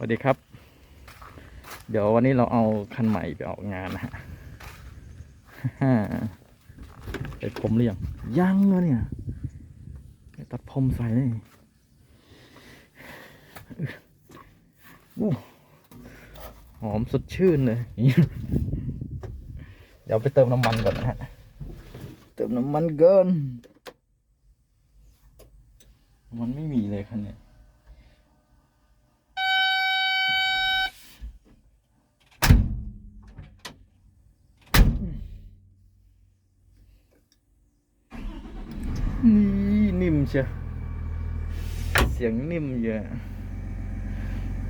สวัสดีครับ เดี๋ยววันนี้เราเอาคันใหม่ไปออกงานนะฮะไปพรมหรือยังยังเลยเนี่ยไปตัดพรมใส่เลยอู้หอมสดชื่นเลย เดี๋ยวไปเติมน้ำมันก่อนนะฮะ เติมน้ำมันเกิน มันไม่มีเลยคันเนี้ นี่นิ่มเชียวเสียงนิ่มเยอะ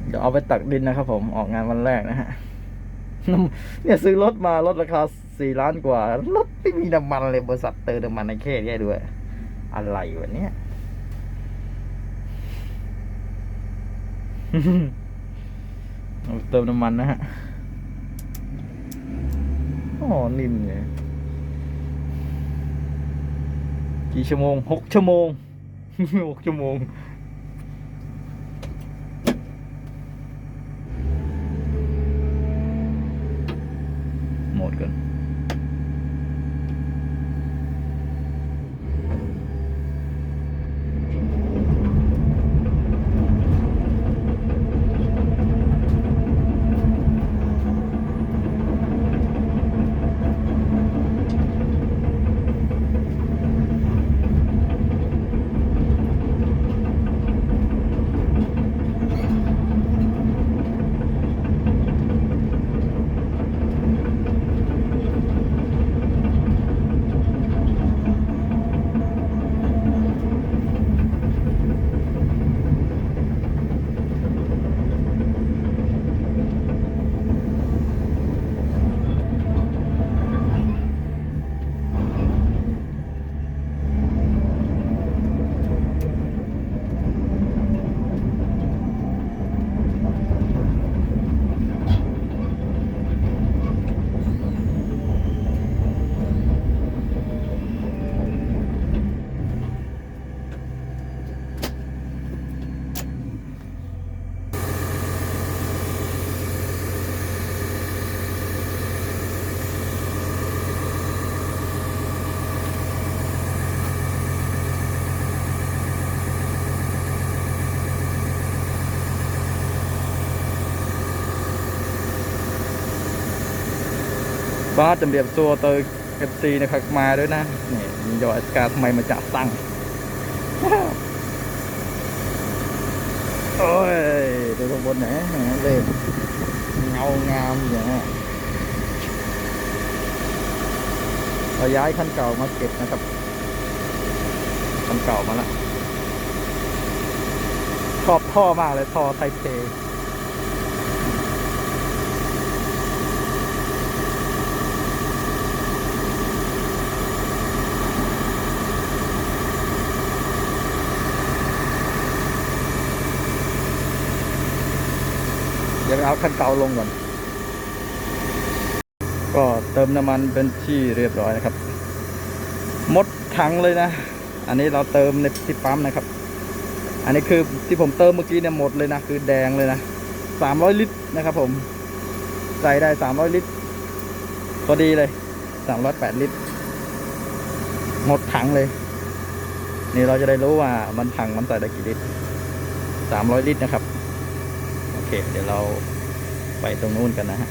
เดี๋ยวเอาไปตักดินนะครับผมออกงานวันแรกนะฮะเนี่ยซื้อรถมารถราคาสี่ล้านกว่ารถไม่มีน้ำมันเลยบริษัทเติมน้ำมันในแค่นี้ด้วย อะไรวะเนี่ยเอาไปเติมน้ำมันนะฮะอ๋อนิ่มเลย กี่ชั่วโมงหกชั่วโมงหกชั่วโมง หมดกัน บ้าจำเรียบตัวเตอร์เอฟซีนะครับมาด้วยนะนี่มียอดการทำไมมาจากตั้งโอ้ยดูข้างบนไหนเลยเงางามอย่างนี้เราย้ายคันเก่ามาเก็บนะครับคันเก่ามาละชอบท่อมากเลยท่อไทเปเดี๋ยวไป เอาคันเก่าลงก่อน ก็เติมน้ำมันเป็นที่เรียบร้อยนะครับ หมดถังเลยนะ อันนี้เราเติมในที่ปั๊มนะครับ อันนี้คือที่ผมเติมเมื่อกี้เนี่ยหมดเลยนะ คือแดงเลยนะสามร้อยลิตรนะครับ ผม ใส่ได้สามร้อยลิตรพอดีเลยสามร้อยแปดลิตร หมดถังเลย นี่เราจะได้รู้ว่ามันถังมันใส่ได้กี่ลิตรสามร้อยลิตรนะครับ โอเค เดี๋ยวเรา ไปตรงนู้นกันนะฮะ